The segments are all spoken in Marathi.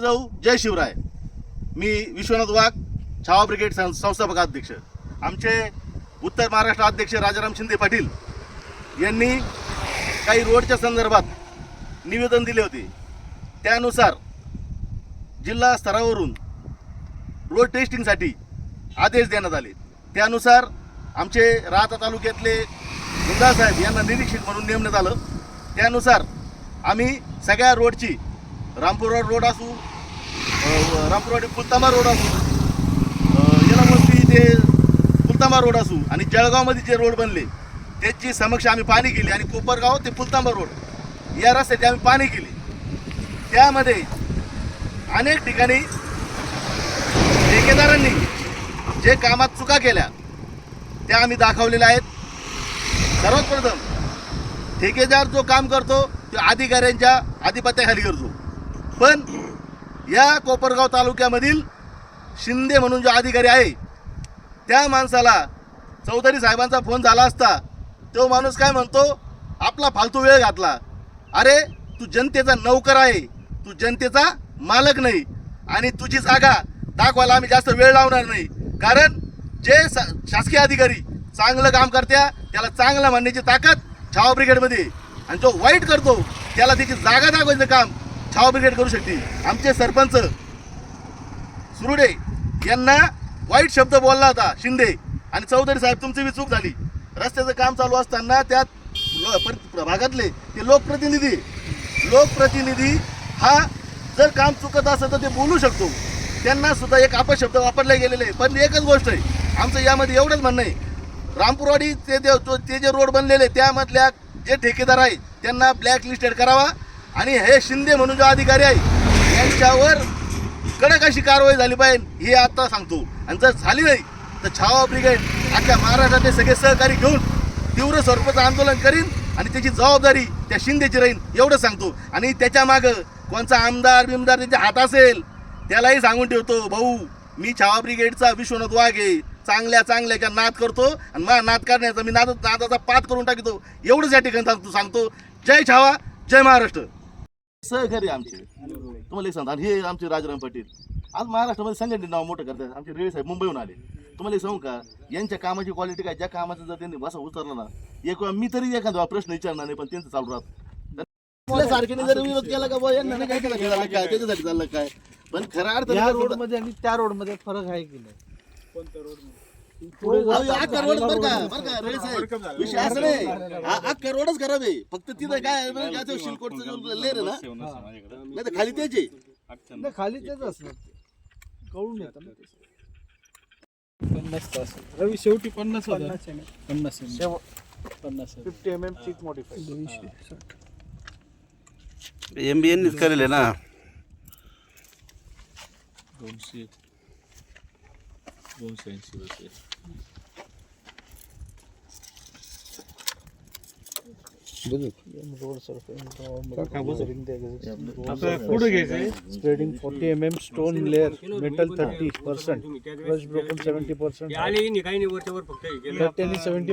क्रांती जाऊ. जय शिवराय. मी विश्वनाथ वाघ छावा ब्रिगेड सं- संस्थापक अध्यक्ष. आमचे उत्तर महाराष्ट्र अध्यक्ष राजाराम शिंदे पाटील यांनी काही रोडच्या संदर्भात निवेदन दिले होते. त्यानुसार जिल्हा स्तरावरून रोड टेस्टिंगसाठी आदेश देण्यात आले. त्यानुसार आमचे राहता तालुक्यातले गुंडा साहेब यांना निरीक्षक म्हणून नेमण्यात आलं. त्यानुसार आम्ही सगळ्या रोडची रामपूर रोड असू रामपुरवाडी पुलतामा रोड असू. अ, येलामती ते पुलतामा रोड असू आणि जळगावमध्ये जे रोड बनले त्याची समक्ष आम्ही पाणी केली आणि कोपरगाव ते पुलतांबा रोड या रस्त्याची आम्ही पाणी केली. त्यामध्ये अनेक ठिकाणी ठेकेदारांनी जे कामात चुका केल्या त्या आम्ही दाखवलेल्या आहेत. सर्वात प्रथम ठेकेदार जो काम करतो तो अधिकाऱ्यांच्या आधिपत्याखाली करतो. पण या कोपरगाव तालुक्यामधील शिंदे म्हणून जो अधिकारी आहे त्या माणसाला चौधरी साहेबांचा फोन झाला असता तो माणूस काय म्हणतो आपला फालतू वेळ घातला. अरे तू जनतेचा नौकर आहे. तू जनतेचा मालक नाही. आणि तुझी जागा दाखवायला आम्ही जास्त वेळ लावणार नाही. कारण जे शासकीय अधिकारी चांगलं काम करत्या त्याला चांगलं म्हणण्याची ताकद छावा ब्रिगेडमध्ये. आणि जो वाईट करतो त्याला त्याची जागा दाखवायचं काम छावा ब्रिगेड करू शकते. आमचे सरपंच सुरुडे यांना वाईट शब्द बोलला होता शिंदे. आणि चौधरी साहेब तुमची बी चूक झाली. रस्त्याचं काम चालू असताना त्यात पर- भागातले ते लोकप्रतिनिधी. लोकप्रतिनिधी हा जर काम चुकत असेल तर ते बोलू शकतो. त्यांना सुद्धा एक अपशब्द वापरले गेलेले आहे पण एकच गोष्ट आहे आमचं यामध्ये एवढंच म्हणणं आहे. रामपूरवाडी ते जे ते जे रोड बनलेले त्यामधल्या जे ठेकेदार आहे त्यांना ब्लॅक लिस्टेड करावा. आणि हे शिंदे म्हणून जो अधिकारी आहे यांच्यावर कडक अशी कारवाई झाली पाहिजे हे आता सांगतो. आणि जर झाली नाही तर छावा ब्रिगेड आपल्या महाराष्ट्रातले सगळे सहकारी घेऊन तीव्र स्वरूपाचं आंदोलन करीन आणि त्याची जबाबदारी त्या शिंदेची राहील एवढं सांगतो. आणि त्याच्या मागं कोणचा आमदार बिमदार त्याच्या हात असेल त्यालाही सांगून ठेवतो भाऊ मी छावा ब्रिगेडचा विश्वनाथ वाघ आहे चांगल्या चांगल्याच्या नाद करतो आणि मला नाद करण्याचा मी नाद नादाचा पात करून टाकतो. एवढंच या ठिकाणी सांगतो सांगतो. जय छावा जय महाराष्ट्र. सहकारी आमचे. तुम्हाला एक सांगतो. आणि हे आमचे राजाराम पाटील. आज महाराष्ट्रामध्ये संघटने नाव मोठं करतात. आमचे रेळे साहेब मुंबईहून आले. तुम्हाला एक सांगू का? यांच्या कामाची क्वालिटी काय? ज्या कामाचं जर त्यांनी बसा उतरलं ना एक वेळा मी तरी एखादा प्रश्न विचारणार नाही पण त्यांचं चालू राहत. सारखेने जर विरोध केला का यांना नाही काय केलं झालं काय? त्याच्यासाठी चाललं काय? पण खरा अर्थ या रोडमध्ये आणि त्या रोडमध्ये फरक आहे की नाही? अहो, अख्खा रोडच बरं का? बरं का रेळे साहेब विषय असं नाही. हा- खराब आहे. फक्त तिथं काय आहे बरं का, तो शिलकोटचं जो लेर आहे ना? नाही तर खाली त्याचे नाही, खाली तेच असणार ते. कळून येतं ना ते. पन्नास तास रवी शेवटी पन्नास पन्नास पन्नास फिफ्टी एम एम चीक मॉडिफाय एम बी एननीच करेल ना? दोनशे दोनशे ऐंशी आता पुढे घ्यायचंय spreading forty M M stone layer metal thirty percent brush broken seventy percent आले काही नाही वरच्या वर फक्त थर्टी आणि सेव्हन्टी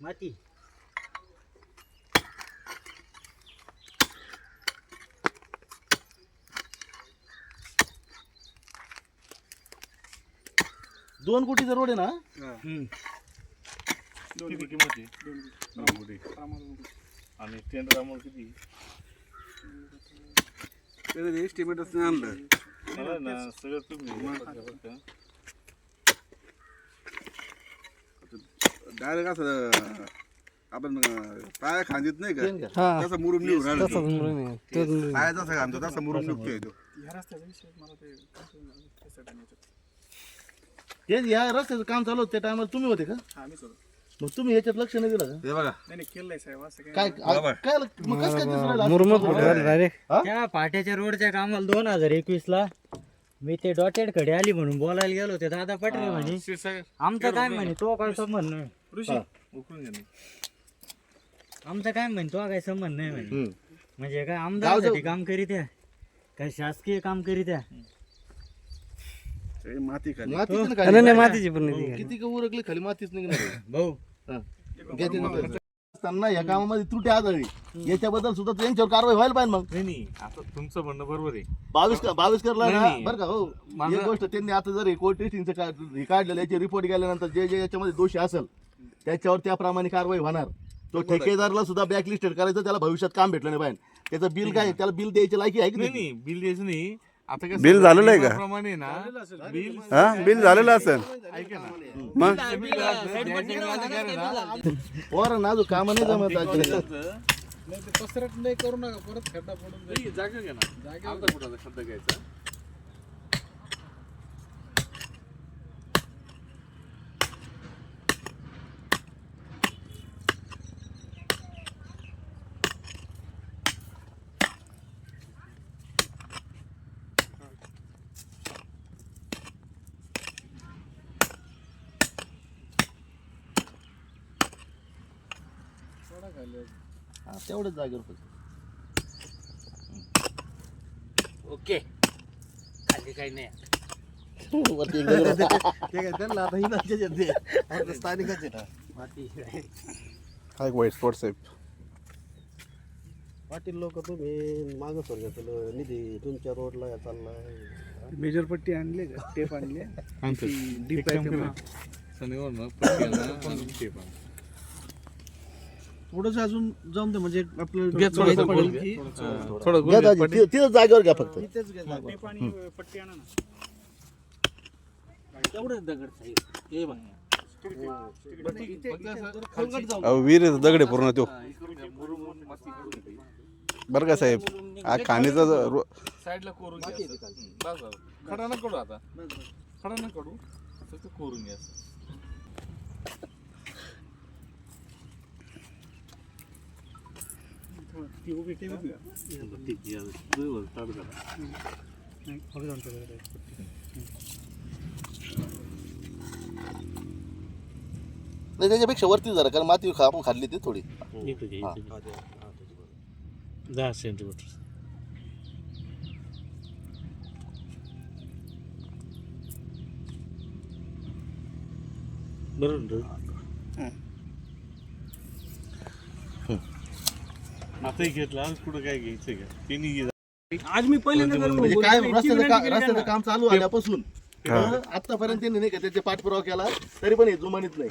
माती. दोन कोटीचा रोड आहे ना? किती किंमत आहे? दोन कोटी. आणि टेंडर अमाऊंट किती? एस्टिमेटच नाही आणलं मला ना सगळं तुम्ही? डायरेक्ट असं आपण अं, पाया खांदीत नाही का? तसं मुरुम निघून राहिलं तो. पाया जसा खांदतो तसा मुरुम निघतोय तो. ते या रस्त्याचं काम चालू होतं त्या टायमाला तुम्ही होते का? मग तुम्ही याच्यात लक्ष नाही दिलं हे बघा. का काय काय मग कसं काय दिसून राहिलं? त्या पाट्याच्या रोडच्या कामाला दोन हजार एकवीस ला मी ते डॉटेडकडे आली म्हणून बोलायला गेलो ते दादा पटरे म्हणे शिरसागर, आमचं काय म्हणे तो काय संबंध नाही. ऋषी उकळून घ्या ना. आमचं काय म्हणे तो काय संबंध नाही म्हणे. हम्म. म्हणजे काय आमदारसाठी काम करीत आहे? काय शासकीय काम करीत आहे? हे माती खाली. मातीच ना खाली. किती का उरकली खाली मातीच निघणार भाऊ हा. घ्या ते नंतर. असताना या कामामध्ये त्रुटी आढळली याच्याबद्दल सुद्धा त्यांच्यावर कारवाई व्हायला पाहिजे मग. नाही नाही. आता तुमचं म्हणणं बरोबर आहे. बावीस बावीस करला नाही, ना? नाही. बरं का हो. माझं- एक गोष्ट त्यांनी आता जर कोर्ट टेस्टिंगचं हे काढलेलं याची रिपोर्ट गेल्यानंतर जे जे याच्यामध्ये दोषी असेल त्याच्यावर त्याप्रमाणे कारवाई होणार. तो ठेकेदारला सुद्धा बॅकलिस्टेड करायचं त्याला भविष्यात काम भेटलं नाही पाहिजे त्याचं बिल काय? त्याला बिल द्यायची लायकी आहे की नाही बिल द्यायचं नाही. आता कसं बिल झालेलं आहे का? प्रमाणे ना बिल हा? बिल झालेलं असेल. ऐका ना. मग. पोरं ना अजून कामं नाही जमत actually. नाही, जागा घ्या ना. अर्धा फुटाचा खड्डा घ्यायचा. हा, तेवढंच जागेवर फक्त. ओके. खाली काही नाही. वरती एक दगड. माती हा एक वाईट स्पॉट साहेब पाटील लोक तुम्ही मागं स्वर्गाचं निधी तुमच्या रोडला चाललाय. मेजर पट्टी आणले का? टेप आणले? एक काम करा. शनिवार ना. थोडस अजून जाऊन दे म्हणजे आपलं घ्या थोडंसं माहिती गोल पडेल घ्या. की थोडं घ्या दाजी. ति- तिथं जागेवर घ्या फक्त तिथेच घ्या जागा. तेवढंच दगड साहेब हे बघ फक्त असं खालची- अहो, विहीर आहे, दगड आहे पूर्ण तो. बरं का साहेब हा खाणीचा ज- रो- साईडला कोरून घ्या असं. बस बस. खडा न कडू आता खडा न कडू फक्त कोरून घ्या असं. नाही त्याच्यापेक्षा वरती जरा कारण माती खा- आपण खाल्ली ती थोडी. हा. दहा सेंटीमीटर बरोबर आता घेतला कुठं काय घ्यायचं का तिन्ही. आज मी पहिल्यांदा म्हणजे काय रस्त्याचं का- रस्त्याचं काम चालू आल्यापासून आतापर्यंत त्यांनी नाही का त्याचे पाठपुरावा केला तरी पण हे जुमानीत नाही.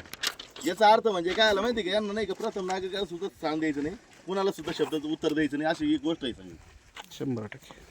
याचा अर्थ म्हणजे काय आला माहिती का? यांना नाही का प्रथम नागरिकाला सुद्धा सांग द्यायचं नाही कुणाला सुद्धा शब्दाचं उत्तर द्यायचं नाही अशी एक गोष्ट आहे सगळी शंभर टक्के.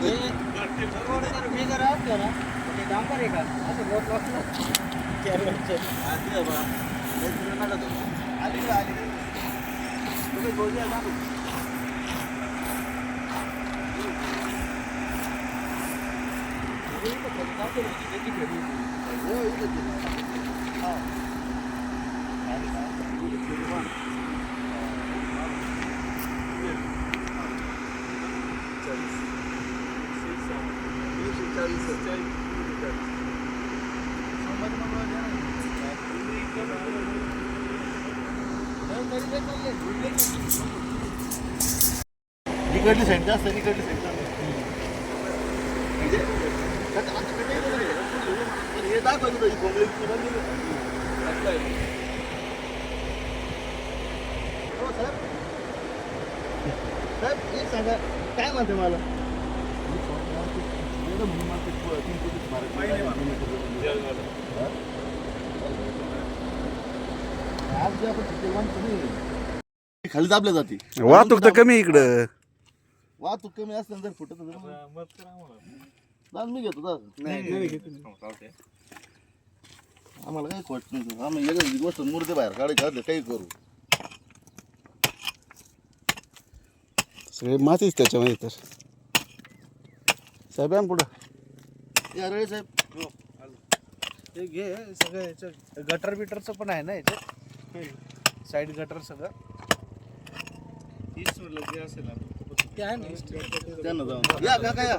हे जर असलं ना ते डांबर आहे का असं रोड वाचलं चार वर्ष इकडली साईड जास्त आहे, इकडली साईड हे. दाखवत साहेब. एक सांगा, काय म्हणते मला? आज जे आपण. खाली दाबल्या जाते वाहतूक तर कमी इकडं वाहतूक कमी असल्यानं जर फुटत असेल तर मत करा आम्हाला. दाद मी घेतो दाद हो, चालतंय. आम्हाला काही खोट नाही आम्ही एकच गोष्ट मुर्दे बाहेर काढायचे असले काही करू. सगळे मातीच त्याच्यामध्ये तर. साहेब ना पुढं. या रळे साहेब. हे घे सगळं याचं गटर बिटरचं पण आहे ना याच्यात? साईड गटर सगळं. त्यांना जाऊन या काका या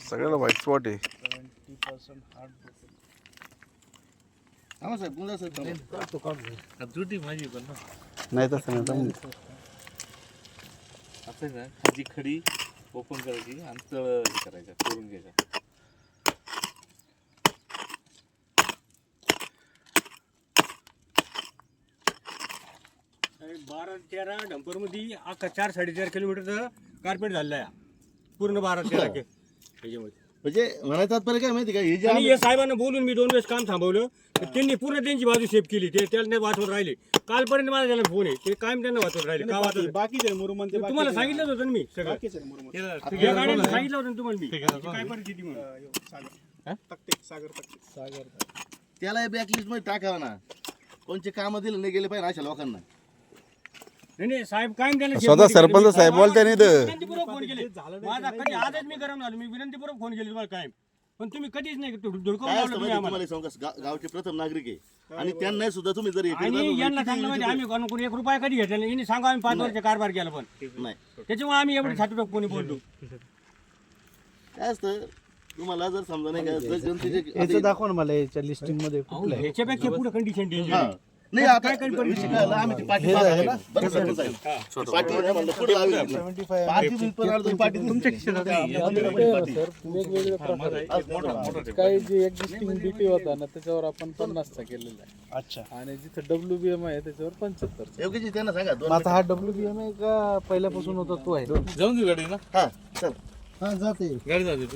सगळ्याला व्हाईट स्पॉट आहे. हा साहेब साहेब माझी पण ना. नाही तसं नाही असं खाली खडी ओपन करायची आणि तळ हे करायचं करून घ्यायचा. बारा तेरा डंपरमध्ये अख्खा चार साडेचार किलोमीटरचं कार्पेट झालेलं आहे. पूर्ण बारा तेरा के त्याच्यामध्ये म्हणजे म्हणायचं तात्पर्य काय माहिती का हे जे आणि आम्ही- या साहेबांना बोलून मी दोन वेळेस काम थांबवलं. तर त्यांनी पूर्ण त्यांची बाजू सेफ केली. ते त्याला वाचवून राहिले. कालपर्यंत माझा त्याला फोन आहे ते कायम त्यांना वाचवून राहिले. का वाचवत बाकीचे मुरुमन ते तुम्हाला सांगितलं होतं ना मी सगळं. बाकीचे मुरुमन. या गाड्यांना सांगितलं होतं ना तुम्हाला मी. त्याची काय परिस्थिती म्हणून? सागर. तक्ते सागर तक्ते. सागर त्याला बॅकलिस्टमध्ये टाकावं ना. कोणचे काम दिले नाही गेले पाहिजे अशा लोकांना. नाही नाही साहेब कायम त्यांना स्वतः. सरपंच साहेब बोलताय नाही तर. विनंतीपूर्वक फोन केले. माझा कधी आजच मी गरम झालो मी विनंतीपूर्वक फोन केले तुम्हाला कायम. पण तुम्ही कधीच नाही धुडकवून काय लावलं असतं तुम्ही माहिती आम्हाला. तुम्हाला? सांगू का? गा- गावचे प्रथम नागरिक आहे. आणि त्यांना सुद्धा तुम्ही जर आणि यांना चांगलं म्हणजे आम्ही कोण कोणी एक रुपया कधी घेतला नाही. यांनी सांगा आम्ही पाच वर्ष कारभार केला पण. नाही. त्याच्यामुळे आम्ही एवढे छाती कोणी बोलतो काय असतं? तुम्हाला जर समजा नाही का जर जनतेचे याचं दाखव ना मला याच्या लिस्टिंगमध्ये कुठलं आहे. ह्याच्यापेक्षा पुढे कंडिशन हा. नाही आता विषय काय झाला, आम्ही ती पाठी पाहत आहे. बरं सरपंच साहेब. पाठी नाही म्हणलं, पुढे लावली होती. Seventy five. पाठी तुम्ही पण अर्धी पाठी. तुमच्या वेगवेगळे प्रकार आहेत. काही जे एक्झिस्टिंग बीटी होता ना त्याच्यावर आपण पन्नासचा केलेला आहे. अच्छा. आणि जिथे डब्ल्यू बी एम आहे त्याच्यावर पंच्याहत्तर योगीजी त्यांना सांगा दोन मग आता हा डब्ल्यू बी एम आहे का पहिल्यापासून होता तो आहे? जाऊन देऊ गाडी ना हा चल. हा जाते. गाडी जाते